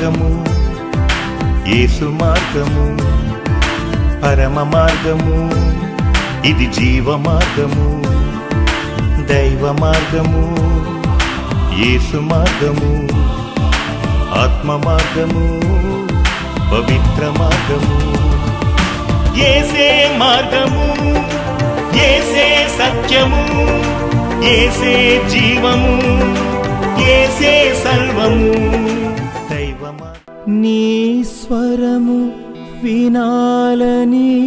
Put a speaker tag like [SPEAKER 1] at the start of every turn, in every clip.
[SPEAKER 1] మార్గము యేసు మార్గము పరమ మార్గము ఇది జీవ మార్గము దైవ మార్గము యేసు మార్గము ఆత్మ మార్గము పవిత్ర మార్గము. ఏసే మార్గము ఏసే సత్యము ఏసే జీవము ఏసే సర్వము.
[SPEAKER 2] నీ స్వరము వినాలని.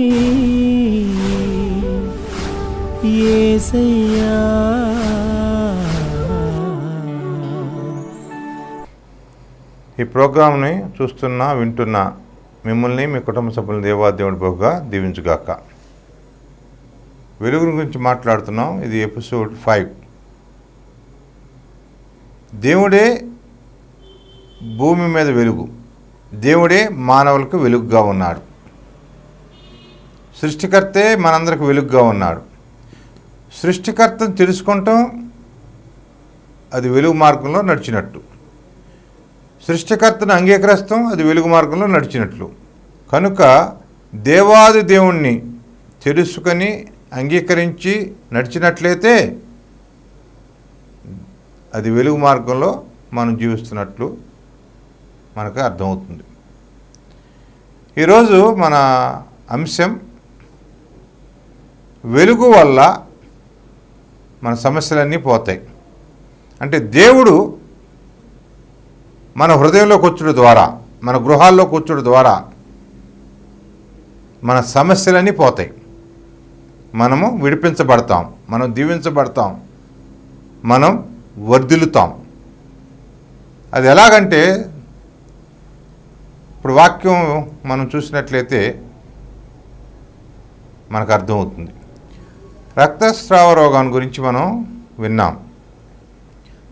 [SPEAKER 2] ఏసయ్యా.
[SPEAKER 3] ఈ ప్రోగ్రాంని చూస్తున్నా వింటున్నా మిమ్మల్ని మీ కుటుంబ సభ్యుల దేవాదేవుడి బహుగా దీవించుగాక. వెలుగు గురించి మాట్లాడుతున్నాం. ఇది ఎపిసోడ్ ఫైవ్. దేవుడే భూమి మీద వెలుగు. దేవుడే మానవులకు వెలుగుగా ఉన్నాడు. సృష్టికర్తే మనందరికి వెలుగుగా ఉన్నాడు. సృష్టికర్తను తెలుసుకుంటాం అది వెలుగు మార్గంలో నడిచినట్టు. సృష్టికర్తను అంగీకరిస్తాం అది వెలుగు మార్గంలో నడిచినట్లు. కనుక దేవాది దేవుణ్ణి తెలుసుకొని అంగీకరించి నడిచినట్లయితే అది వెలుగు మార్గంలో మనం జీవిస్తున్నట్లు మనకు అర్థమవుతుంది. ఈరోజు మన అంశం వెలుగు వల్ల మన సమస్యలన్నీ పోతాయి. అంటే దేవుడు మన హృదయంలో కూర్చుడు ద్వారా మన గృహాల్లో కూర్చుడు ద్వారా మన సమస్యలన్నీ పోతాయి. మనము విడిపించబడతాం మనం దీవించబడతాం మనం వర్ధిల్లుతాం. అది ఎలాగంటే ఇప్పుడు వాక్యం మనం చూసినట్లయితే మనకు అర్థమవుతుంది. రక్తస్రావ రోగాన్ని గురించి మనం విన్నాం.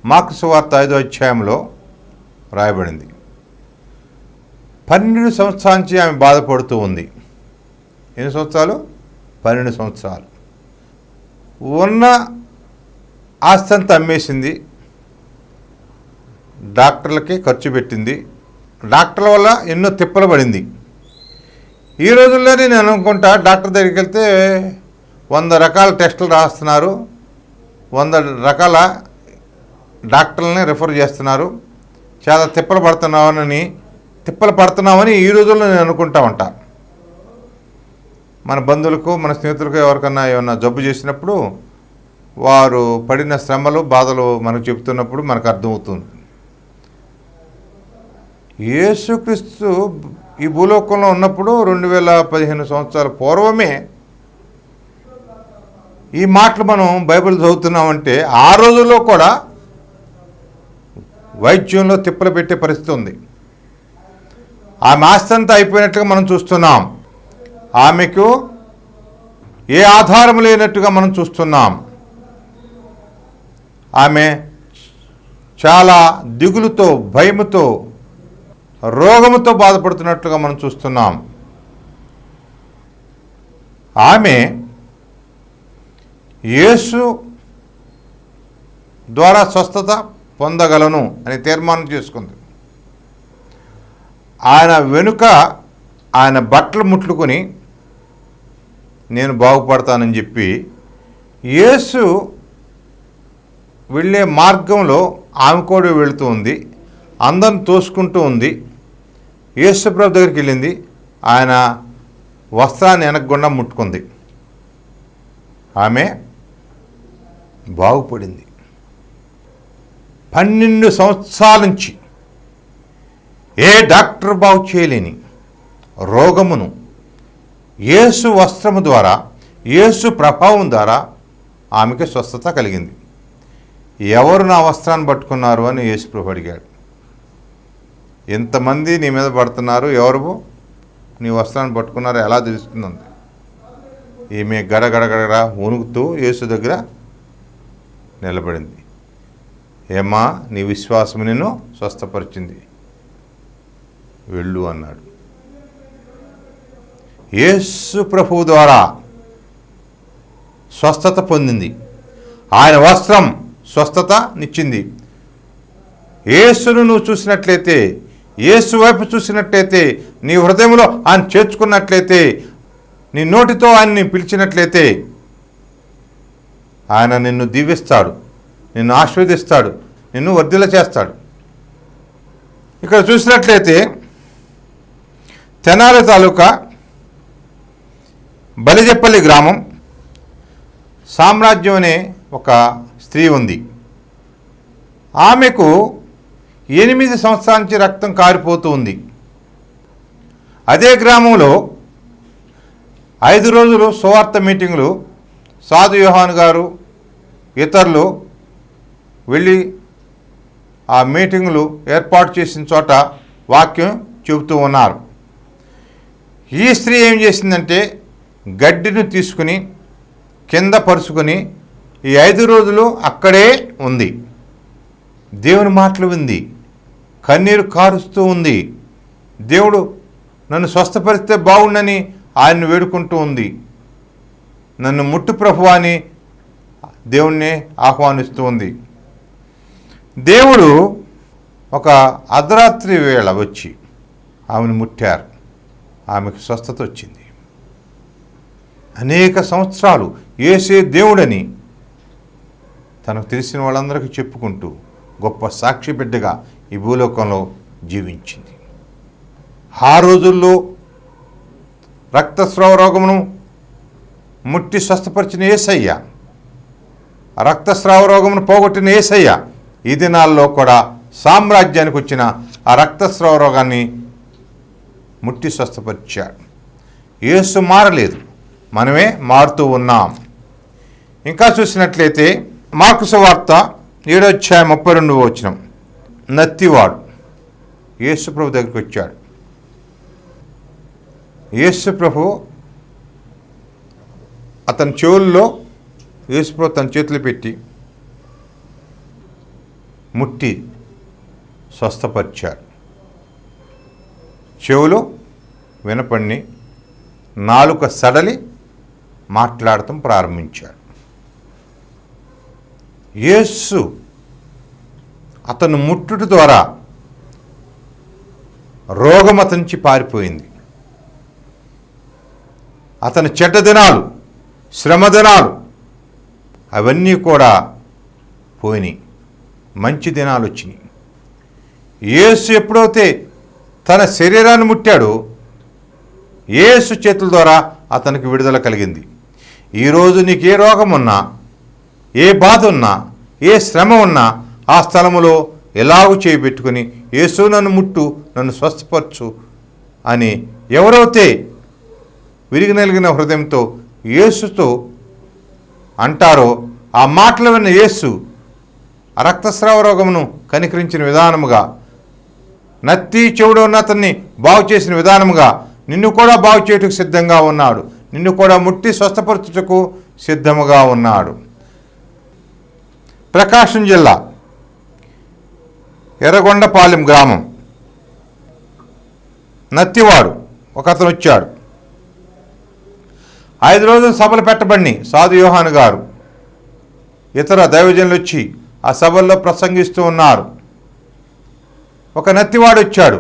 [SPEAKER 3] మార్కు సువార్త ఐదో అధ్యాయంలో రాయబడింది. పన్నెండు సంవత్సరాల నుంచి ఆమె బాధపడుతూ ఉంది. ఎన్ని సంవత్సరాలు? పన్నెండు సంవత్సరాలు. ఉన్న ఆస్తి అమ్మేసింది. డాక్టర్లకి ఖర్చు పెట్టింది. డాక్టర్ల వల్ల ఎన్నో తిప్పలు పడింది. ఈ రోజుల్లోనే నేను అనుకుంటా డాక్టర్ దగ్గరికి వెళ్తే వంద రకాల టెస్టులు రాస్తున్నారు. వంద రకాల డాక్టర్లని రిఫర్ చేస్తున్నారు. చాలా తిప్పలు పడుతున్నామని తిప్పలు పడుతున్నామని ఈ రోజుల్లో నేను అనుకుంటా ఉంటా. మన బంధువులకు మన స్నేహితులకు ఎవరికన్నా ఏమన్నా జబ్బు చేసినప్పుడు వారు పడిన శ్రమలు బాధలు మనకు చెబుతున్నప్పుడు మనకు అర్థమవుతుంది. యేసుక్రీస్తు ఈ భూలోకంలో ఉన్నప్పుడు రెండు వేల పదిహేను సంవత్సరాల పూర్వమే ఈ మాటలు మనం బైబిల్ చదువుతున్నామంటే ఆ రోజుల్లో కూడా వైద్యంలో తిప్పలు పెట్టే పరిస్థితి ఉంది. ఆమె ఆస్తి అయిపోయినట్టుగా మనం చూస్తున్నాం. ఆమెకు ఏ ఆధారం లేనట్టుగా మనం చూస్తున్నాం. ఆమె చాలా దిగులుతో భయముతో రోగముతో బాధపడుతున్నట్లుగా మనం చూస్తున్నాం. ఆమె యేసు ద్వారా స్వస్థత పొందగలను అని తీర్మానం చేసుకుంది. ఆయన వెనుక ఆయన బట్టలు ముట్లుకొని నేను బాగుపడతానని చెప్పి యేసు వెళ్ళే మార్గంలో ఆమె కూడా వెళుతూ ఉంది. అందరిని తోసుకుంటూ ఉంది. యేసుప్రభు దగ్గరికి వెళ్ళింది. ఆయన వస్త్రాన్ని వెనకకుండా ముట్టుకుంది. ఆమె బాగుపడింది. పన్నెండు సంవత్సరాల నుంచి ఏ డాక్టర్ బాగు చేయలేని రోగమును యేసు వస్త్రము ద్వారా యేసు ప్రభావం ద్వారా ఆమెకి స్వస్థత కలిగింది. ఎవరు నా వస్త్రాన్ని పట్టుకున్నారు అని యేసు ప్రభు అడిగాడు. ఎంతమంది నీ మీద పడుతున్నారు? ఎవరు? నీ వస్త్రాన్ని పట్టుకున్నారో? ఎలా తెలుస్తుందంది ఈమె గడగడగడ వణుకుతూ యేసు దగ్గర నిలబడింది. ఏమా నీ విశ్వాసం నిన్ను స్వస్థపరిచింది? వెళ్ళు అన్నాడు. యేసు ప్రభు ద్వారా స్వస్థత పొందింది. ఆయన వస్త్రం స్వస్థత నిచ్చింది. యేసును నువ్వు చూసినట్లయితే యేసు వైపు చూసినట్లయితే నీ హృదయంలో ఆయన చేర్చుకున్నట్లయితే నీ నోటితో ఆయన్ని పిలిచినట్లయితే ఆయన నిన్ను దీవిస్తాడు నిన్ను ఆశీర్వదిస్తాడు నిన్ను వర్ధిల చేస్తాడు. ఇక్కడ చూసినట్లయితే తెనాలి తాలూకా బలిజెప్పల్లి గ్రామం సామ్రాజ్యం అనే ఒక స్త్రీ ఉంది. ఆమెకు ఎనిమిది సంవత్సరాల నుంచి రక్తం కారిపోతూ ఉంది. అదే గ్రామంలో ఐదు రోజులు సువార్త మీటింగులు సాధు యోహాన్ గారు ఇతరులు వెళ్ళి ఆ మీటింగులు ఏర్పాటు చేసిన చోట వాక్యం చెబుతూ ఉన్నారు. ఈ స్త్రీ ఏం చేసిందంటే గడ్డిని తీసుకుని కింద పరుచుకొని ఈ ఐదు రోజులు అక్కడే ఉంది. దేవుని మాటలు వింది. కన్నీరు కారుస్తూ ఉంది. దేవుడు నన్ను స్వస్థపరిస్తే బాగుండని ఆయన్ని వేడుకుంటూ ఉంది. నన్ను ముట్టు ప్రభు అని దేవుణ్ణి ఆహ్వానిస్తూ ఉంది. దేవుడు ఒక అర్ధరాత్రి వేళ వచ్చి ఆమెను ముట్టారు. ఆమెకు స్వస్థత వచ్చింది. అనేక సంవత్సరాలు ఏసే దేవుడని తనకు తెలిసిన వాళ్ళందరికీ చెప్పుకుంటూ గొప్ప సాక్షి బిడ్డగా ఈ భూలోకంలో జీవించింది. ఆ రోజుల్లో రక్తస్రావ రోగమును ముట్టి స్వస్థపరిచిన ఏసయ్య రక్తస్రావ రోగమును పోగొట్టిన ఏసయ్య ఈ దినాల్లో కూడా సామ్రాజ్యానికి వచ్చిన ఆ రక్తస్రావ రోగాన్ని ముట్టి స్వస్థపరిచాడు. ఏసు మారలేదు మనమే మారుతూ ఉన్నాం. ఇంకా చూసినట్లయితే మార్కుసు వార్త ఏడోధ్యాయ ముప్పై రెండు వచ్చిన నత్తివాడు. యేసుప్రభు దగ్గరికి వచ్చాడు. యేసుప్రభు అతని చెవుల్లో యేసుప్రభు తన చేతులు పెట్టి ముట్టి స్వస్థపరిచాడు. చెవులు వినపడిని నాలుక సడలి మాట్లాడటం ప్రారంభించాడు. యేసు అతను ముట్టుట ద్వారా రోగం అతనించి నుంచి పారిపోయింది. అతని చెడ్డ దినాలు శ్రమ దినాలు అవన్నీ కూడా పోయినాయి. మంచి దినాలు వచ్చినాయి. యేసు ఎప్పుడైతే తన శరీరాన్ని ముట్టాడో యేసు చేతుల ద్వారా అతనికి విడుదల కలిగింది. ఈరోజు నీకు ఏ రోగం ఉన్నా ఏ బాధ ఉన్నా ఏ శ్రమ ఉన్నా ఆ స్థలములో ఎలాగూ చేయబెట్టుకుని యేసు నన్ను ముట్టు నన్ను స్వస్థపరచు అని ఎవరైతే విరిగి నలిగిన హృదయంతో యేసుతో అంటారో ఆ మాటలు విన్న యేసు రక్తస్రావ రోగమును కనికరించిన విధానముగా నత్తి చెవుడు ఉన్న అతన్ని బాగు చేసిన విధానముగా నిన్ను కూడా బాగు చేయుటకు సిద్ధంగా ఉన్నాడు. నిన్ను కూడా ముట్టి స్వస్థపరచుటకు సిద్ధముగా ఉన్నాడు. ప్రకాశం జిల్లా ఎర్రగొండపాలెం గ్రామం. నత్తివాడు ఒక అతను వచ్చాడు ఐదు రోజులు సభలు పెట్టబడి సాధు యోహాన్ గారు. ఇతర దైవజనులు వచ్చి ఆ సభల్లో ప్రసంగిస్తూ ఉన్నారు. ఒక నత్తివాడు వచ్చాడు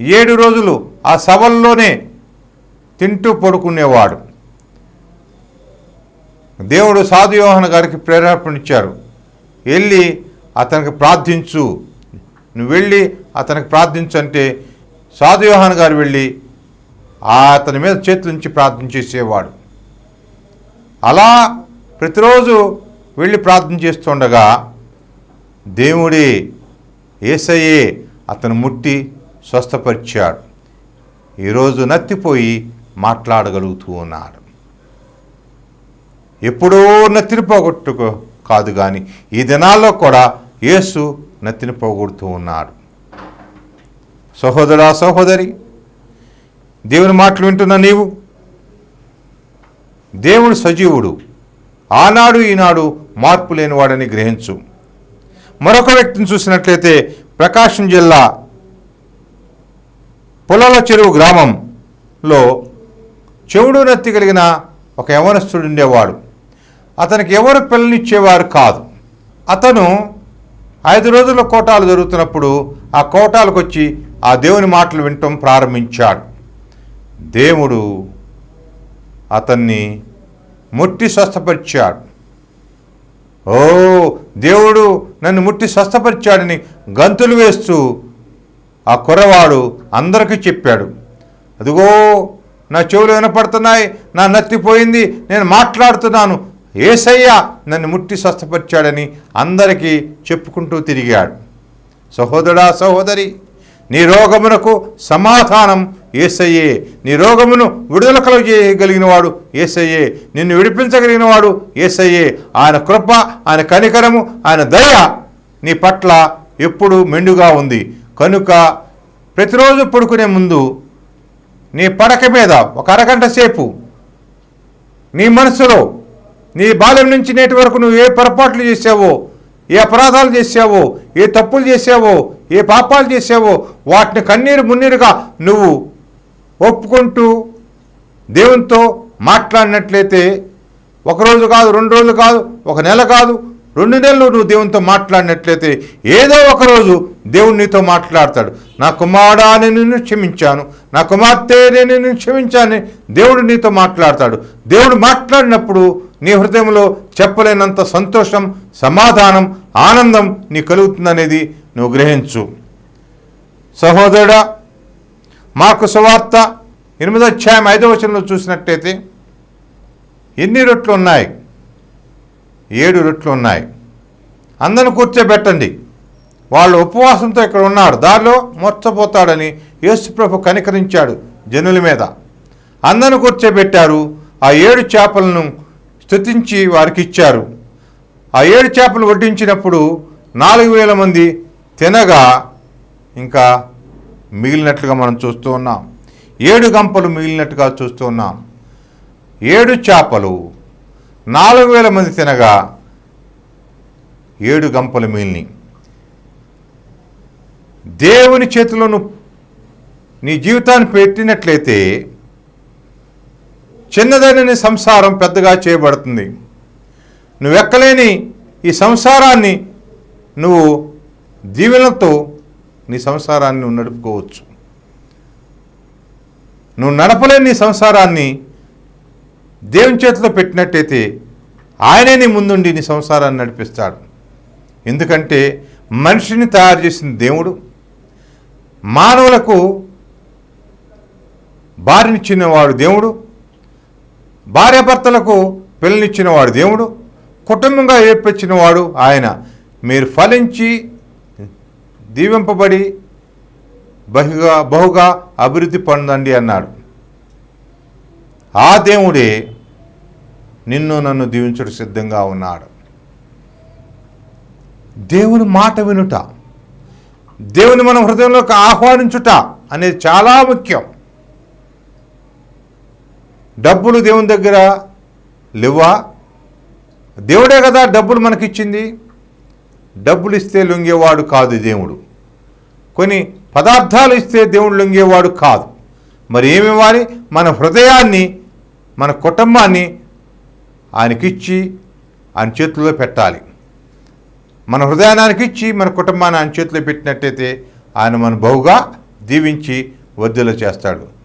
[SPEAKER 3] ఏడు రోజులు ఆ సభల్లోనే తింటూ పడుకునేవాడు. దేవుడు సాధు యోహన్ గారికి ప్రేరేపణ ఇచ్చారు వెళ్ళి అతనికి ప్రార్థించు. నువ్వు వెళ్ళి అతనికి ప్రార్థించు అంటే సాధు గారు వెళ్ళి ఆ అతని మీద చేతుల నుంచి ప్రార్థన చేసేవాడు. అలా ప్రతిరోజు వెళ్ళి ప్రార్థన చేస్తుండగా దేవుడి ఏసయ్యే అతను ముట్టి స్వస్థపరిచాడు. ఈరోజు నత్తిపోయి మాట్లాడగలుగుతూ ఉన్నాడు. ఎప్పుడో నత్తిని పోగొట్టుకో కాదు కానీ ఈ దినాల్లో కూడా యేసు నత్తిని పోగొడుతూ ఉన్నాడు. సహోదరా సహోదరి దేవుని మాటలు వింటున్న నీవు? దేవుడు సజీవుడు. ఆనాడు ఈనాడు మార్పు లేనివాడని గ్రహించు. మరొక వ్యక్తిని చూసినట్లయితే ప్రకాశం జిల్లా పొలాల చెరువు గ్రామంలో చెవుడు నత్తి కలిగిన ఒక యవనస్తుడు ఉండేవాడు. అతనికి ఎవరు పిల్లనిచ్చేవారు కాదు. అతను ఐదు రోజుల కోటాలు జరుగుతున్నప్పుడు ఆ కోటాలకు వచ్చి ఆ దేవుని మాటలు వినటం ప్రారంభించాడు. దేవుడు అతన్ని ముట్టి స్వస్థపరిచాడు. ఓ దేవుడు నన్ను ముట్టి స్వస్థపరిచాడని గంతులు వేస్తూ ఆ కుర్రవాడు అందరికీ చెప్పాడు. అదిగో నా చెవులు వినపడుతున్నాయి నా నత్తిపోయింది నేను మాట్లాడుతున్నాను ఏసయ్య నన్ను ముట్టి స్వస్థపరిచాడని అందరికీ చెప్పుకుంటూ తిరిగాడు. సహోదరా సహోదరి నీ రోగమునకు సమాధానం ఏసయ్యే. నీ రోగమును విడుదల కలుగజేయగలిగిన వాడు ఏసయ్యే. నిన్ను విడిపించగలిగిన వాడు ఏసయ్యే. ఆయన కృప ఆయన కనికరము ఆయన దయ నీ పట్ల ఎప్పుడు మెండుగా ఉంది. కనుక ప్రతిరోజు పడుకునే ముందు నీ పడక మీద ఒక అరగంట సేపు నీ మనసులో నీ బాల్యం నుంచి నేటి వరకు నువ్వు ఏ పొరపాట్లు చేసావో ఏ అపరాధాలు చేసావో ఏ తప్పులు చేసావో ఏ పాపాలు చేసావో వాటిని కన్నీరు మున్నీరుగా నువ్వు ఒప్పుకుంటూ దేవునితో మాట్లాడినట్లయితే ఒకరోజు కాదు రెండు రోజులు కాదు ఒక నెల కాదు రెండు నెలలు నువ్వు దేవునితో మాట్లాడినట్లయితే ఏదో ఒక రోజు దేవుడు నీతో మాట్లాడతాడు. నా కుమారుడా నేను నిన్ను క్షమించాను. నా కుమార్తె నేను క్షమించాను. దేవుడు నీతో మాట్లాడతాడు. దేవుడు మాట్లాడినప్పుడు నీ హృదయంలో చెప్పలేనంత సంతోషం సమాధానం ఆనందం నీ కలుగుతుందనేది నువ్వు గ్రహించు. సహోదరుడా మాకు సువార్త ఎనిమిదో అధ్యాయం ఐదో వచనంలో చూసినట్టయితే ఎన్ని రొట్లు ఉన్నాయి? ఏడు రొట్లు ఉన్నాయి. అందరిని కూర్చోబెట్టండి. వాళ్ళు ఉపవాసంతో ఇక్కడ ఉన్నారు దారిలో మొచ్చపోతాడని యేసుప్రభు కనికరించాడు జనుల మీద. అందరిని కూర్చోబెట్టారు. ఆ ఏడు చేపలను స్థుతించి వారికి ఇచ్చారు ఆ ఏడు చేపలు వడ్డించినప్పుడు నాలుగు వేల మంది తినగా ఇంకా మిగిలినట్లుగా మనం చూస్తూ ఉన్నాం. ఏడు గంపలు మిగిలినట్టుగా చూస్తూ ఉన్నాం. ఏడు చేపలు నాలుగు వేల మంది తినగా ఏడు గంపలు మిగిలిని దేవుని చేతిలో నీ జీవితాన్ని పెట్టినట్లయితే చిన్నదైన సంసారం పెద్దగా చేయబడుతుంది. నువ్వు ఎక్కలేని ఈ సంసారాన్ని నువ్వు దీవెనతో నీ సంసారాన్ని నువ్వు నడుపుకోవచ్చు. నువ్వు నడపలేని నీ సంసారాన్ని దేవుని చేతిలో పెట్టినట్టయితే ఆయనే నీ ముందుండి నీ సంసారాన్ని నడిపిస్తాడు. ఎందుకంటే మనిషిని తయారు చేసిన దేవుడు మానవులకు భార్యనిచ్చినవాడు దేవుడు. భార్యాభర్తలకు పిల్లనిచ్చినవాడు దేవుడు కుటుంబంగా ఏర్పించినవాడు ఆయన. మీరు ఫలించి దీవింపబడి బహుగా బహుగా అభివృద్ధి పొందండి అన్నాడు. ఆ దేవుడే నిన్ను నన్ను దీవించుడు సిద్ధంగా ఉన్నాడు. దేవుని మాట వినుట దేవుని మనం హృదయంలోకి ఆహ్వానించుట అనేది చాలా ముఖ్యం. డబ్బులు దేవుని దగ్గర లేవా? దేవుడే కదా డబ్బులు మనకిచ్చింది. డబ్బులు ఇస్తే లొంగేవాడు కాదు దేవుడు. కొన్ని పదార్థాలు ఇస్తే దేవుడు లొంగేవాడు కాదు. మరి ఏమి ఇవ్వాలి మన హృదయాన్ని మన కుటుంబాన్ని ఆయనకిచ్చి ఆయన చేతుల్లో పెట్టాలి. మన హృదయానికి ఇచ్చి మన కుటుంబాన్ని ఆయన చేతిలో పెట్టినట్టయితే ఆయన మన బహుగా దీవించి వద్దులు చేస్తాడు.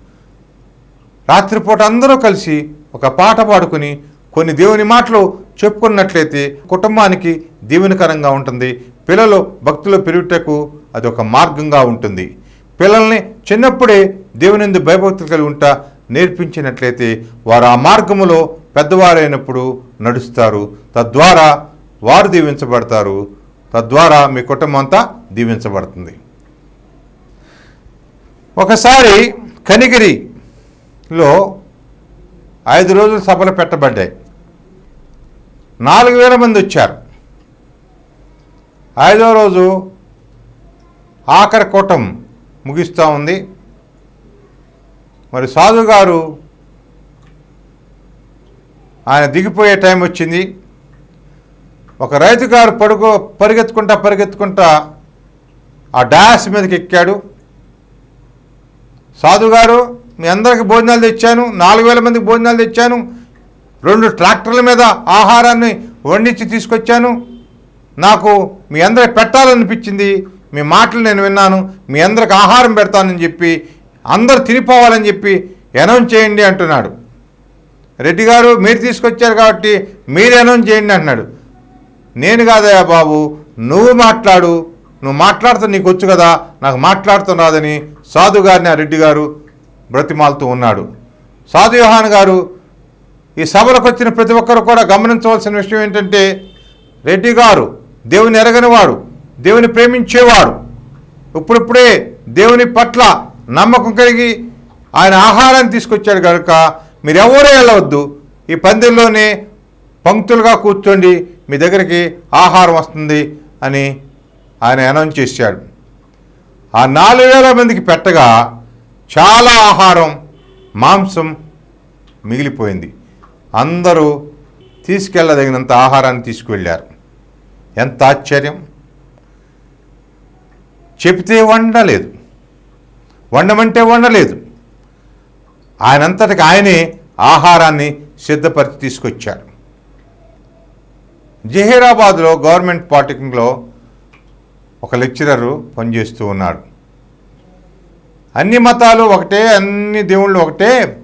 [SPEAKER 3] రాత్రిపూట అందరూ కలిసి ఒక పాట పాడుకుని కొన్ని దేవుని మాటలు చెప్పుకున్నట్లయితే కుటుంబానికి దీవెనకరంగా ఉంటుంది. పిల్లలు భక్తులు పెరుగుటకు అది ఒక మార్గంగా ఉంటుంది. పిల్లల్ని చిన్నప్పుడే దేవునిందు భయభక్తులు కలిగి ఉంటా నేర్పించినట్లయితే వారు ఆ మార్గములో పెద్దవారైనప్పుడు నడుస్తారు. తద్వారా వారు దీవించబడతారు. తద్వారా మీ కుటుంబం అంతా దీవించబడుతుంది. ఒకసారి కనిగిరి లో ఐదు రోజులు సభలు పెట్టబడ్డాయి. నాలుగు వేల మంది వచ్చారు. ఐదో రోజు ఆఖరి కూటం ముగిస్తూ ఉంది. మరి సాధు గారు ఆయన దిగిపోయే టైం వచ్చింది. ఒక రైతు గారు పడుకో పరిగెత్తుకుంటా పరిగెత్తుకుంటా ఆ డాష్ మీదకి ఎక్కాడు. సాధుగారు మీ అందరికి భోజనాలు తెచ్చాను నాలుగు వేల మందికి భోజనాలు తెచ్చాను రెండు ట్రాక్టర్ల మీద ఆహారాన్ని వండించి తీసుకొచ్చాను. నాకు మీ అందరికి పెట్టాలనిపించింది మీ మాటలు నేను విన్నాను మీ అందరికి ఆహారం పెడతానని చెప్పి అందరూ తినిపోవాలని చెప్పి అనౌన్స్ చేయండి అంటున్నాడు. రెడ్డి గారు మీరు తీసుకొచ్చారు కాబట్టి మీరు అనౌన్స్ చేయండి అంటున్నాడు. నేను కాదయా బాబు నువ్వు మాట్లాడు నువ్వు మాట్లాడుతూ నీకు వచ్చు కదా నాకు మాట్లాడుతున్నాదని సాధుగారిని సాధు గారిని ఆ రెడ్డి గారు బ్రతిమాలుతూ ఉన్నాడు. సాధుయోహాన్ గారు ఈ సభలకు వచ్చిన ప్రతి ఒక్కరు కూడా గమనించవలసిన విషయం ఏంటంటే రెడ్డి గారు దేవుని ఎరగనివాడు దేవుని ప్రేమించేవాడు. ఇప్పుడిప్పుడే దేవుని పట్ల నమ్మకం కలిగి ఆయన ఆహారాన్ని తీసుకొచ్చాడు కనుక మీరు వెళ్ళవద్దు. ఈ పందిల్లోనే పంక్తులుగా కూర్చోండి మీ దగ్గరికి ఆహారం వస్తుంది అని ఆయన అనౌన్స్ చేశాడు. ఆ నాలుగు వేల మందికి పెట్టగా చాలా ఆహారం మాంసం మిగిలిపోయింది. అందరూ తీసుకెళ్ళదగినంత ఆహారాన్ని తీసుకువెళ్ళారు. ఎంత ఆశ్చర్యం! చెబితే వండలేదు. వండమంటే వండలేదు. ఆయనంతటికి ఆయనే ఆహారాన్ని సిద్ధపరిచి తీసుకొచ్చారు. జహీరాబాద్లో గవర్నమెంట్ పాలిటెక్నిక్లో ఒక లెక్చరరు పనిచేస్తూ ఉన్నాడు అన్ని మతాలు ఒకటే అన్ని దేవుళ్ళు ఒకటే.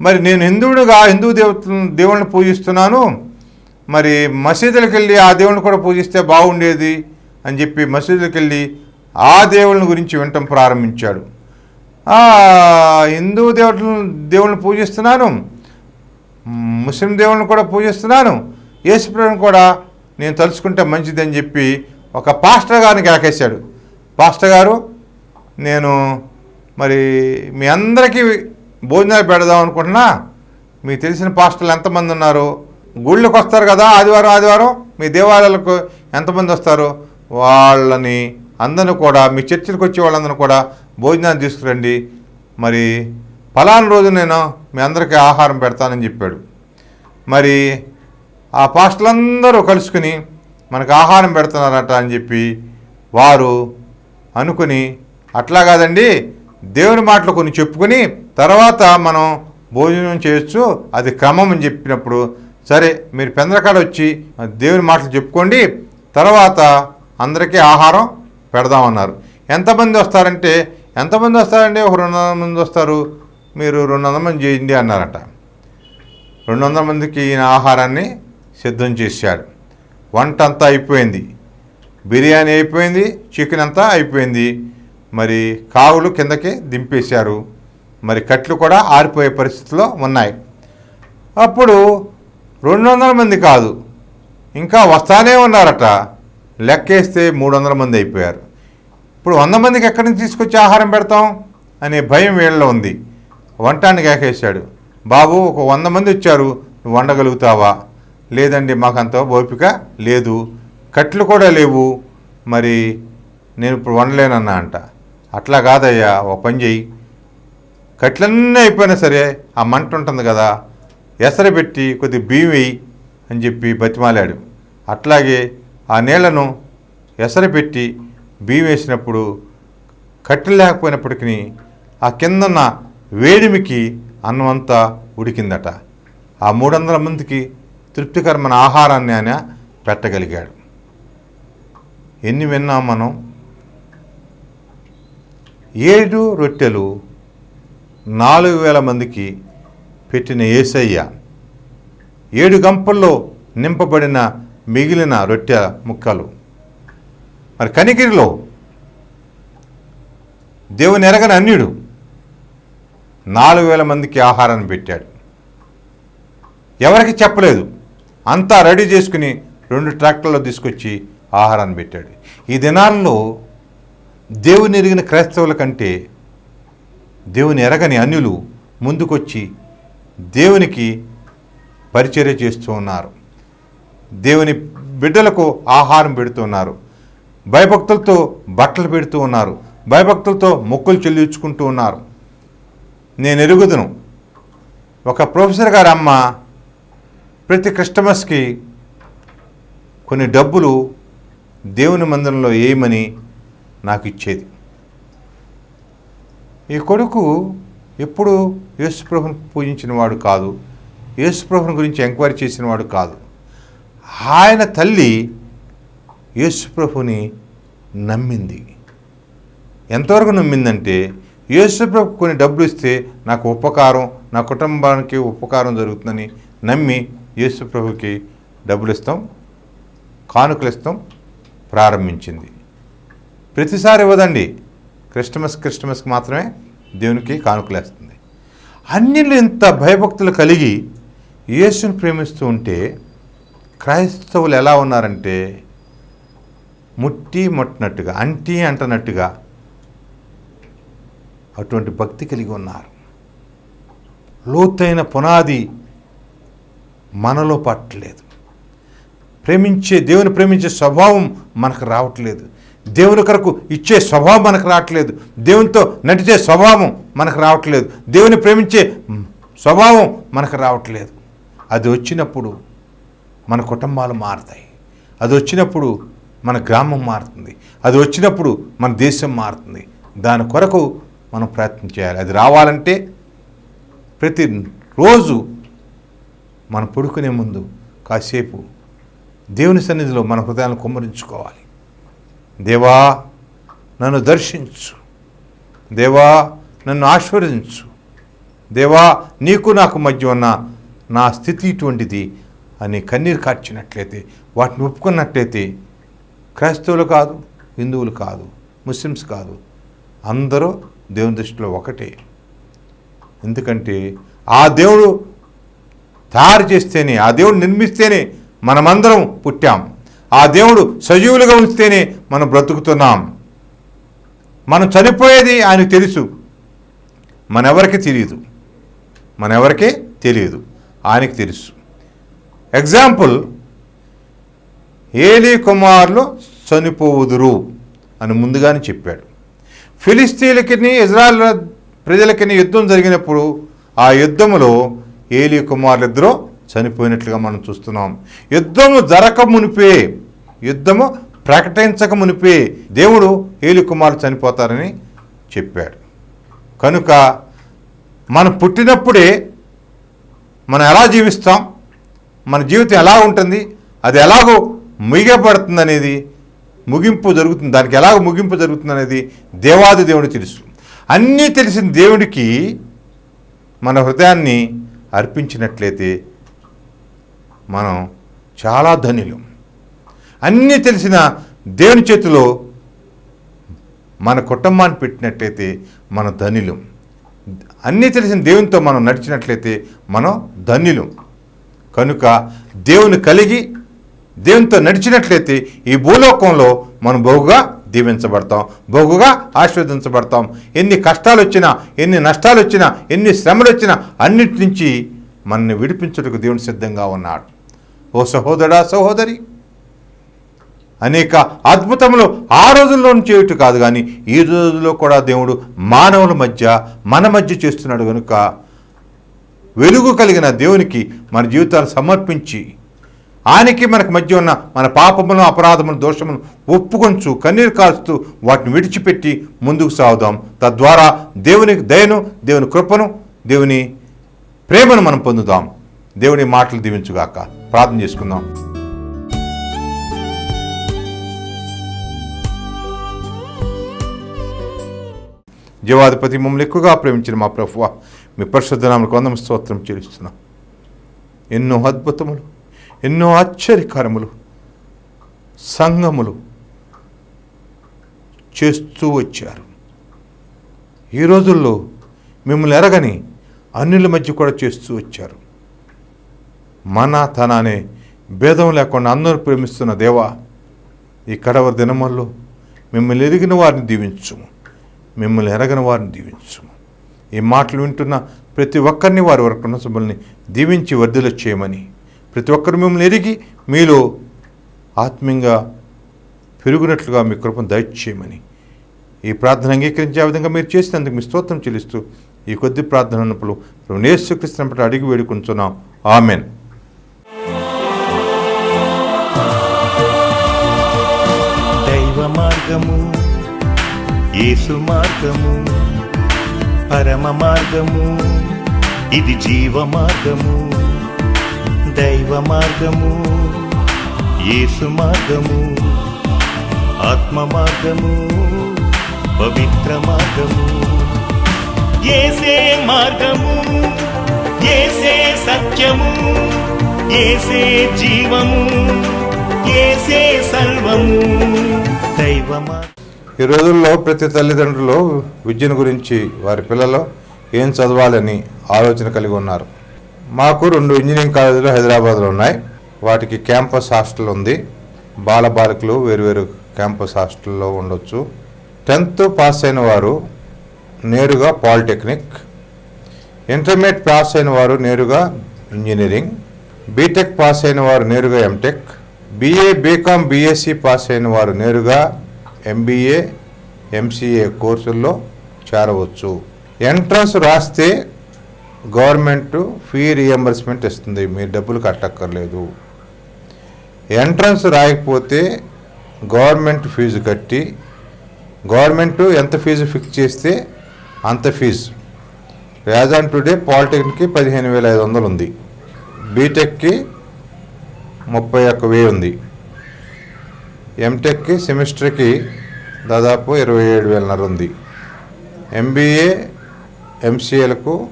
[SPEAKER 3] మరి నేను హిందువుడుగా హిందూ దేవత దేవుళ్ళని పూజిస్తున్నాను. మరి మసీదులకు వెళ్ళి ఆ దేవుని కూడా పూజిస్తే బాగుండేది అని చెప్పి మసీదులకు వెళ్ళి ఆ దేవుళ్ళని గురించి వినటం ప్రారంభించాడు. హిందూ దేవతలను దేవుళ్ళని పూజిస్తున్నాను. ముస్లిం దేవుళ్ళని కూడా పూజిస్తున్నాను. యేసుప్రభుని కూడా నేను తలుచుకుంటే మంచిదని చెప్పి ఒక పాస్టర్ గారిని కేకేశాడు. పాస్టర్ గారు నేను మరి మీ అందరికీ భోజనాలు పెడదాం అనుకుంటున్నా. మీకు తెలిసిన పాస్టర్లు ఎంతమంది ఉన్నారు గుళ్ళకి వస్తారు కదా ఆదివారం ఆదివారం? మీ దేవాలయాలకు ఎంతమంది వస్తారు? వాళ్ళని అందరిని కూడా మీ చర్చిలకు వచ్చే వాళ్ళందరూ కూడా భోజనాన్ని తీసుకురండి. మరి ఫలానా రోజు నేను మీ అందరికీ ఆహారం పెడతానని చెప్పాడు. మరి ఆ పాస్టర్లందరూ కలుసుకుని మనకు ఆహారం పెడుతున్నారట అని చెప్పి వారు అనుకుని అట్లా కాదండి. దేవుని మాటలు కొన్ని చెప్పుకొని తర్వాత మనం భోజనం చేయొచ్చు అది క్రమం అని చెప్పినప్పుడు సరే మీరు పెందరకాడ వచ్చి దేవుని మాటలు చెప్పుకోండి తర్వాత అందరికీ ఆహారం పెడదామన్నారు. ఎంతమంది వస్తారంటే ఎంతమంది వస్తారండి ఒక రెండు వందల మంది వస్తారు మీరు రెండు వందల మంది చేయండి అన్నారట. రెండు వందల మందికి ఈయన ఆహారాన్ని సిద్ధం చేశాడు. వంట అంతా అయిపోయింది. బిర్యానీ అయిపోయింది చికెన్ అంతా అయిపోయింది. మరి కావులు కిందకి దింపేశారు. మరి కట్లు కూడా ఆరిపోయే పరిస్థితిలో ఉన్నాయి. అప్పుడు రెండు వందల మంది కాదు ఇంకా వస్తానే ఉన్నారట. లెక్కేస్తే మూడు వందల మంది అయిపోయారు. ఇప్పుడు వంద మందికి ఎక్కడి నుంచి తీసుకొచ్చి ఆహారం పెడతాం? అనే భయం వీళ్ళలో ఉంది. వంటానికి ఏకేశాడు బాబు ఒక వంద మంది వచ్చారు. నువ్వు వండగలుగుతావా? లేదండి మాకంత ఓపిక లేదు. కట్లు కూడా లేవు. మరి నేను ఇప్పుడు వండలేనన్నా అంట అట్లా కాదయ్యా ఓ పని చెయ్యి. కట్లన్నీ అయిపోయినా సరే ఆ మంట ఉంటుంది కదా ఎసరు పెట్టి కొద్ది బియ్యం వేయి అని చెప్పి బతిమాలాడు. అట్లాగే ఆ నీళ్ళను ఎసరు పెట్టి బియ్యం వేసినప్పుడు కట్టెలు లేకపోయినప్పటికీ ఆ కిందన్న వేడిమికి అన్నం అంతా ఉడికిందట. ఆ మూడు వందల మందికి తృప్తికరమైన ఆహారాన్ని ఆయన పెట్టగలిగాడు. ఎన్ని విన్నాం మనం ఏడు రొట్టెలు నాలుగు వేల మందికి పెట్టిన ఏసయ్య. ఏడు గంపల్లో నింపబడిన మిగిలిన రొట్టె ముక్కలు. మరి కనిగిరిలో దేవుని ఎరగని అన్యుడు నాలుగు వేల మందికి ఆహారాన్ని పెట్టాడు. ఎవరికి చెప్పలేదు. అంతా రెడీ చేసుకుని రెండు ట్రాక్టర్లో తీసుకొచ్చి ఆహారాన్ని పెట్టాడు. ఈ దినాల్లో దేవుని ఎరిగిన క్రైస్తవుల కంటే దేవుని ఎరగని అన్యులు ముందుకొచ్చి దేవునికి పరిచర్య చేస్తూ ఉన్నారు. దేవుని బిడ్డలకు ఆహారం పెడుతున్నారు భయభక్తులతో బట్టలు పెడుతూ ఉన్నారు. భయభక్తులతో మొక్కులు చెల్లించుకుంటూ ఉన్నారు. నేను ఎరుగుదును. ఒక ప్రొఫెసర్ గారి అమ్మ ప్రతి క్రిస్టమస్కి కొన్ని డబ్బులు దేవుని మందిరంలో వేయమని నాకు ఇచ్చేది. ఈ కొడుకు ఎప్పుడు యేసుప్రభుని పూజించిన వాడు కాదు. యేసుప్రభుని గురించి ఎంక్వైరీ చేసిన వాడు కాదు. ఆయన తల్లి యేసుప్రభుని నమ్మింది. ఎంతవరకు నమ్మిందంటే యేసుప్రభు కొన్ని డబ్బులు ఇస్తే నాకు ఉపకారం నా కుటుంబానికి ఉపకారం జరుగుతుందని నమ్మి యేసుప్రభుకి డబ్బులు ఇస్తాం కానుకలు ఇస్తాం ప్రారంభించింది. ప్రతిసారి ఇవ్వదండి. క్రిస్టమస్ క్రిస్టమస్కి మాత్రమే దేవునికి కానుకలేస్తుంది. అన్యులు ఇంత భయభక్తులు కలిగి యేసుని ప్రేమిస్తూ ఉంటే క్రైస్తవులు ఎలా ఉన్నారంటే ముట్టి ముట్టినట్టుగా అంటి అంటనట్టుగా అటువంటి భక్తి కలిగి ఉన్నారు. లోతైన పునాది మనలో పట్టలేదు. ప్రేమించే దేవుని ప్రేమించే స్వభావం మనకు రావట్లేదు. దేవుని కొరకు ఇచ్చే స్వభావం మనకు రావట్లేదు. దేవునితో నటిచే స్వభావం మనకు రావట్లేదు. దేవుని ప్రేమించే స్వభావం మనకు రావట్లేదు. అది వచ్చినప్పుడు మన కుటుంబాలు మారుతాయి. అది వచ్చినప్పుడు మన గ్రామం మారుతుంది. అది వచ్చినప్పుడు మన దేశం మారుతుంది. దాని కొరకు మనం ప్రయత్నం చేయాలి. అది రావాలంటే ప్రతి రోజు మనం పడుకునే ముందు కాసేపు దేవుని సన్నిధిలో మన హృదయాలను కుమ్మరించుకోవాలి. దేవా నన్ను దర్శించు. దేవా నన్ను ఆశీర్వదించు. దేవా నీకు నాకు మధ్య ఉన్న నా స్థితి ఇటువంటిది అని కన్నీరు కార్చినట్లయితే వాటిని ఒప్పుకున్నట్లయితే క్రైస్తవులు కాదు హిందువులు కాదు ముస్లిమ్స్ కాదు అందరూ దేవుని దృష్టిలో ఒకటే. ఎందుకంటే ఆ దేవుడు తయారు చేస్తేనే ఆ దేవుడు నిర్మిస్తేనే మనమందరం పుట్టాం. ఆ దేవుడు సజీవులుగా ఉంచితేనే మనం బ్రతుకుతున్నాం. మనం చనిపోయేది ఆయనకు తెలుసు. మనెవరికి తెలియదు. మనెవరికే తెలియదు. ఆయనకి తెలుసు. ఎగ్జాంపుల్ ఏలీ కుమారులు చనిపోవుదురు అని ముందుగానే చెప్పాడు. ఫిలిస్తీన్లకి ఇజ్రాయల్ ప్రజలకి యుద్ధం జరిగినప్పుడు ఆ యుద్ధంలో ఏలీ కుమారులిద్దరూ చనిపోయినట్లుగా మనం చూస్తున్నాం. యుద్ధము జరక మునిపే యుద్ధము ప్రకటించక మునిపే దేవుడు ఏలి చనిపోతారని చెప్పాడు. కనుక మనం పుట్టినప్పుడే మనం ఎలా జీవిస్తాం? మన జీవితం ఎలా ఉంటుంది? అది ఎలాగో ముగియబడుతుంది అనేది ముగింపు జరుగుతుంది. దానికి ఎలాగ ముగింపు జరుగుతుంది అనేది దేవాది దేవుడు తెలుసు. అన్నీ తెలిసిన దేవుడికి మన హృదయాన్ని అర్పించినట్లయితే మనం చాలా ధన్యులు. అన్నీ తెలిసిన దేవుని చేతిలో మన కుటుంబాన్ని పెట్టినట్లయితే మన ధనులు అన్నీ తెలిసిన దేవునితో మనం నడిచినట్లయితే మనం ధన్యులు. కనుక దేవుని కలిగి దేవునితో నడిచినట్లయితే ఈ భూలోకంలో మనం బహుగా దీవించబడతాం బహుగా ఆశీర్వదించబడతాం. ఎన్ని కష్టాలు వచ్చినా ఎన్ని నష్టాలు వచ్చినా ఎన్ని శ్రమలు వచ్చినా అన్నిటి నుంచి మనల్ని విడిపించుటకు దేవుని సిద్ధంగా ఉన్నాడు. ఓ సహోదరా సహోదరి అనేక అద్భుతములు ఆ రోజుల్లోనూ చేయుట కాదు కానీ ఈ రోజుల్లో కూడా దేవుడు మానవుల మధ్య మన మధ్య చేస్తున్నాడు కనుక వెలుగు కలిగిన దేవునికి మన జీవితాలు సమర్పించి ఆయనకి మనకు మధ్య ఉన్న మన పాపములను అపరాధములను దోషములను ఒప్పుకొంచు కన్నీరు కాల్చుతూ వాటిని విడిచిపెట్టి ముందుకు సాగుదాం. తద్వారా దేవుని దయను దేవుని కృపను దేవుని ప్రేమను మనం పొందుదాం. దేవుని మాటలు దీవించుగాక. ప్రార్థన చేసుకుందాం. జీవాధిపతి మమ్మల్ని ఎక్కువగా ప్రేమించిన మా ప్రభువ మీ పరిశుద్ధనామకు వందం స్తోత్రం చెల్లిస్తున్నాం. ఎన్నో అద్భుతములు ఎన్నో ఆశ్చర్యకరములు సంఘములు చేస్తూ వచ్చారు. ఈ రోజుల్లో మిమ్మల్ని ఎరగని అన్నిల మధ్య కూడా చేస్తూ వచ్చారు. మన తన అనే భేదం లేకుండా అందరూ ప్రేమిస్తున్న దేవా ఈ కడవర దినముల్లో మిమ్మల్ని ఎరిగిన వారిని దీవించుము. మిమ్మల్ని ఎరగని వారిని దీవించుము. ఈ మాటలు వింటున్న ప్రతి ఒక్కరిని వారి వరకు సభల్ని దీవించి వర్ధుల చేయమని. ప్రతి ఒక్కరు మిమ్మల్ని ఎరిగి మీలో ఆత్మీయంగా పెరుగునట్లుగా మీ కృపను దయచేయమని. ఈ ప్రార్థన అంగీకరించే విధంగా మీరు చేసినందుకు మీ స్తోత్రం చెల్లిస్తూ ఈ కొద్ది ప్రార్థన ఉన్నప్పుడు నేసుకృష్ణపటి అడిగి వేడుకుంటున్నాం ఆమెన్.
[SPEAKER 1] మార్గము యేసు మార్గము పరమ మార్గము ఇది జీవ మార్గము దైవ మార్గము యేసు మార్గము ఆత్మ మార్గము పవిత్ర మార్గము. ఏసే మార్గము ఏసే సత్యము ఏసే జీవము ఏసే సర్వము
[SPEAKER 3] ఈ రోజుల్లో ప్రతి తల్లిదండ్రులు విద్యను గురించి వారి పిల్లలు ఏం చదవాలని ఆలోచన కలిగి ఉన్నారు. మాకు రెండు ఇంజనీరింగ్ కాలేజీలు హైదరాబాద్లో ఉన్నాయి. వాటికి క్యాంపస్ హాస్టల్ ఉంది. బాలబాలికలు వేరువేరు క్యాంపస్ హాస్టల్లో ఉండొచ్చు. టెన్త్ పాస్ అయిన వారు నేరుగా పాలిటెక్నిక్. ఇంటర్మీడియట్ పాస్ అయిన వారు నేరుగా ఇంజనీరింగ్. బీటెక్ పాస్ అయిన వారు నేరుగా M Tech. BA B Com B Sc pass అయిన వారు నేరుగా ఎంబీఏ ఎంసీఏ కోర్సుల్లో చేరవచ్చు. ఎంట్రన్స్ రాస్తే గవర్నమెంట్ ఫీ రియంబర్స్మెంట్ ఇస్తుంది. మీరు డబ్బులు కట్టక్కర్లేదు. ఎంట్రన్స్ రాయకపోతే గవర్నమెంట్ ఫీజు కట్టి గవర్నమెంట్ ఎంత ఫీజు ఫిక్స్ చేస్తే అంత ఫీజు. యాజ్ టుడే పాలిటెక్నిక్కి పదిహేను వేల ఐదు వందలు ఉంది. బీటెక్కి ముప్పై ఒక్క వెయ్యి ఉంది ఎంటెక్కి సెమిస్టర్కి దాదాపు ఇరవై ఏడు వేలన్నర ఉంది. ఎంబీఏ ఎంసీఏలకు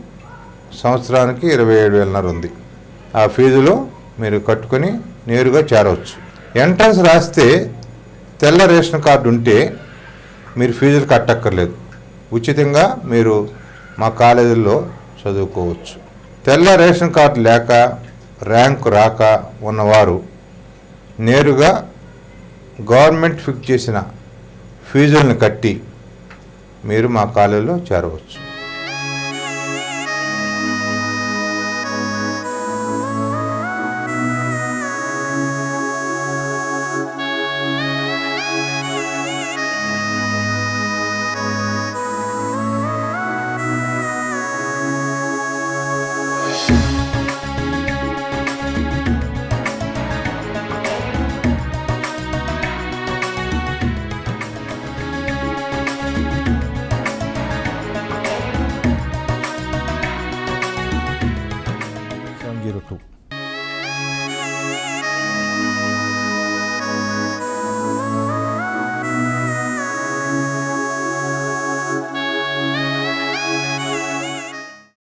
[SPEAKER 3] సంవత్సరానికి ఇరవై ఏడు వేలన్నర ఉంది. ఆ ఫీజులో మీరు కట్టుకొని నేరుగా చేరవచ్చు. ఎంట్రన్స్ రాస్తే తెల్ల రేషన్ కార్డు ఉంటే మీరు ఫీజులు కట్టక్కర్లేదు. ఉచితంగా మీరు మా కాలేజీల్లో చదువుకోవచ్చు. తెల్ల రేషన్ కార్డు లేక ర్యాంకు రాక ఉన్నవారు నేరుగా గవర్నమెంట్ ఫిక్స్ చేసిన ఫీజులను కట్టి మీరు మా కాలేజీలో చేరవచ్చు.